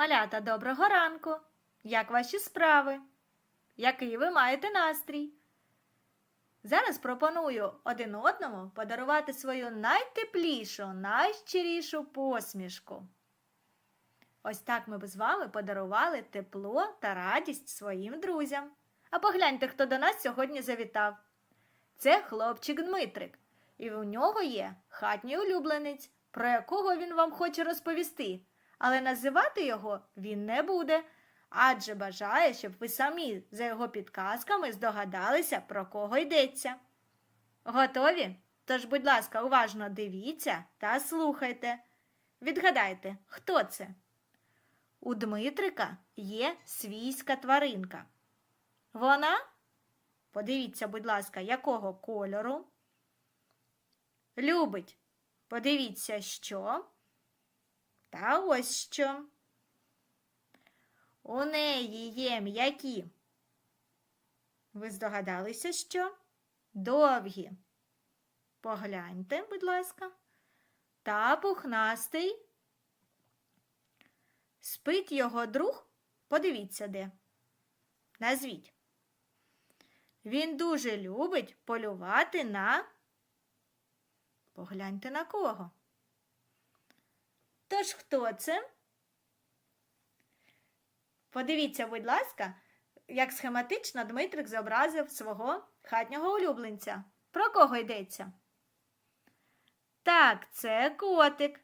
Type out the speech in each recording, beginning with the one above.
Малята, доброго ранку! Як ваші справи? Який ви маєте настрій? Зараз пропоную один одному подарувати свою найтеплішу, найщирішу посмішку. Ось так ми б з вами подарували тепло та радість своїм друзям. А погляньте, хто до нас сьогодні завітав. Це хлопчик Дмитрик, і у нього є хатній улюбленець, про якого він вам хоче розповісти, але називати його він не буде, адже бажає, щоб ви самі за його підказками здогадалися, про кого йдеться. Готові? Тож, будь ласка, уважно дивіться та слухайте. Відгадайте, хто це? У Дмитрика є свійська тваринка. Вона, подивіться, будь ласка, якого кольору? Любить. Подивіться, що. Та ось що. У неї є м'які. Ви здогадалися, що? Довгі. Погляньте, будь ласка. Та пухнастий. Спить його друг. Подивіться де. Назвіть. Він дуже любить полювати на. Погляньте на кого. Тож хто це? Подивіться, будь ласка, як схематично Дмитрик зобразив свого хатнього улюбленця. Про кого йдеться? Так, це котик.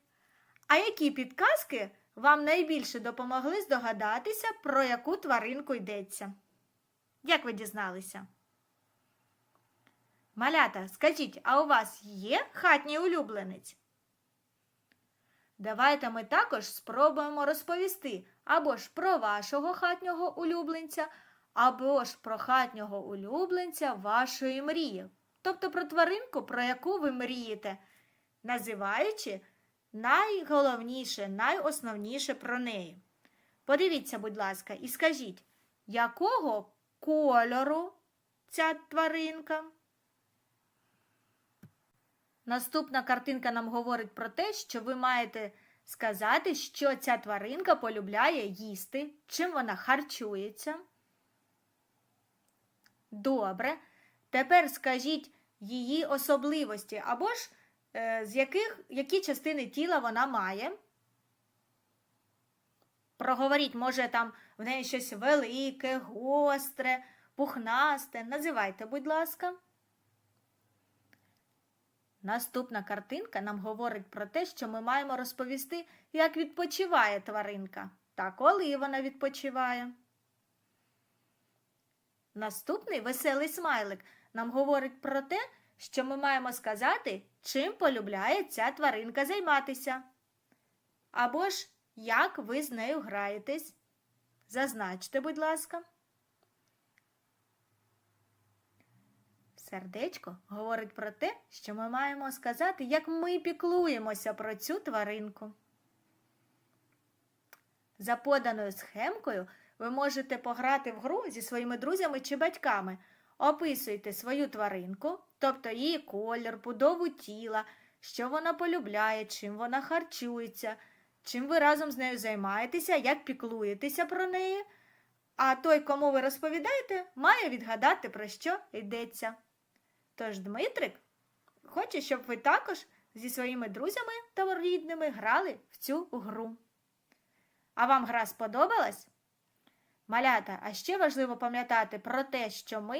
А які підказки вам найбільше допомогли здогадатися, про яку тваринку йдеться? Як ви дізналися? Малята, скажіть, а у вас є хатній улюбленець? Давайте ми також спробуємо розповісти або ж про вашого хатнього улюбленця, або ж про хатнього улюбленця вашої мрії. Тобто про тваринку, про яку ви мрієте, називаючи найголовніше, найосновніше про неї. Подивіться, будь ласка, і скажіть, якого кольору ця тваринка? Наступна картинка нам говорить про те, що ви маєте сказати, що ця тваринка полюбляє їсти, чим вона харчується. Добре. Тепер скажіть її особливості або ж е, з яких, які частини тіла вона має. Проговоріть, може, там в неї щось велике, гостре, пухнасте. Називайте, будь ласка. Наступна картинка нам говорить про те, що ми маємо розповісти, як відпочиває тваринка та коли вона відпочиває. Наступний веселий смайлик нам говорить про те, що ми маємо сказати, чим полюбляє ця тваринка займатися. Або ж як ви з нею граєтесь. Зазначте, будь ласка. Сердечко говорить про те, що ми маємо сказати, як ми піклуємося про цю тваринку. За поданою схемкою ви можете пограти в гру зі своїми друзями чи батьками. Описуйте свою тваринку, тобто її колір, будову тіла, що вона полюбляє, чим вона харчується, чим ви разом з нею займаєтеся, як піклуєтеся про неї. А той, кому ви розповідаєте, має відгадати, про що йдеться. Тож Дмитрик хоче, щоб ви також зі своїми друзями та рідними грали в цю гру. А вам гра сподобалась? Малята, а ще важливо пам'ятати про те, що ми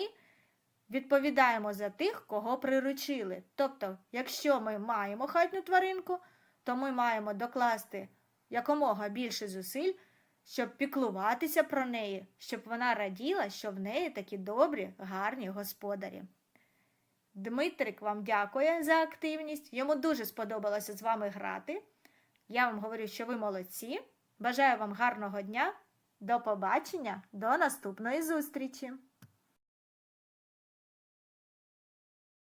відповідаємо за тих, кого приручили. Тобто, якщо ми маємо хатню тваринку, то ми маємо докласти якомога більше зусиль, щоб піклуватися про неї, щоб вона раділа, що в неї такі добрі, гарні господарі. Дмитрик вам дякує за активність. Йому дуже сподобалося з вами грати. Я вам говорю, що ви молодці. Бажаю вам гарного дня. До побачення, до наступної зустрічі!